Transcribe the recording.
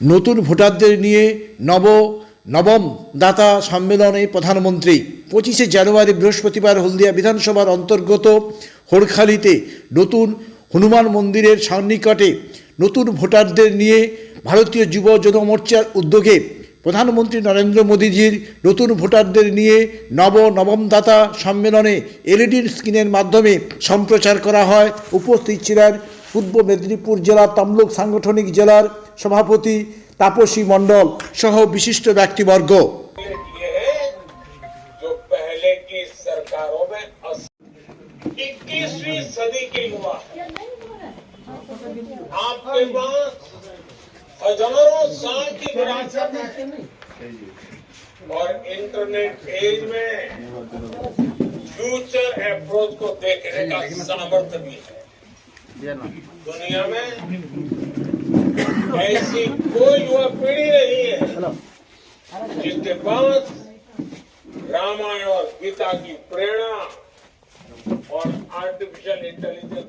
নতুন ভোটারদের নিয়ে নব, নবম দাতা সম্মেলনে প্রধানমন্ত্রী। পঁচিশে জানুয়ারি বৃহস্পতিবার হলদিয়া বিধানসভার অন্তর্গত হোড়খালিতে নতুন হনুমান মন্দিরের সন্নিকটে নতুন ভোটারদের নিয়ে ভারতীয় যুব জনমোর্চার উদ্যোগে প্রধানমন্ত্রী নরেন্দ্র মোদীজির নতুন ভোটারদের নিয়ে নব, নবম দাতা সম্মেলনে এলইডির স্ক্রিনের মাধ্যমে সম্প্রচার করা হয়। উপস্থিত ছিলেন পূর্ব মেদিনীপুর জেলার তমলুক সাংগঠনিক জেলার সভাপতি তাপসী মণ্ডল সহ বিশিষ্ট ব্যক্তিবর্গ ये है जो पहले की सरकारों में इक्कीसवीं सदी की युवा है आपके पास हजारों साल की विरासत है और इंटरनेट एज में फ्यूचर अप्रोच को देखने का सामर्थ्य भी है दुनिया में ऐसी कोई युवा पीढ़ी नहीं है जिसके पास रामायण और गीता की प्रेरणा और आर्टिफिशियल इंटेलिजेंस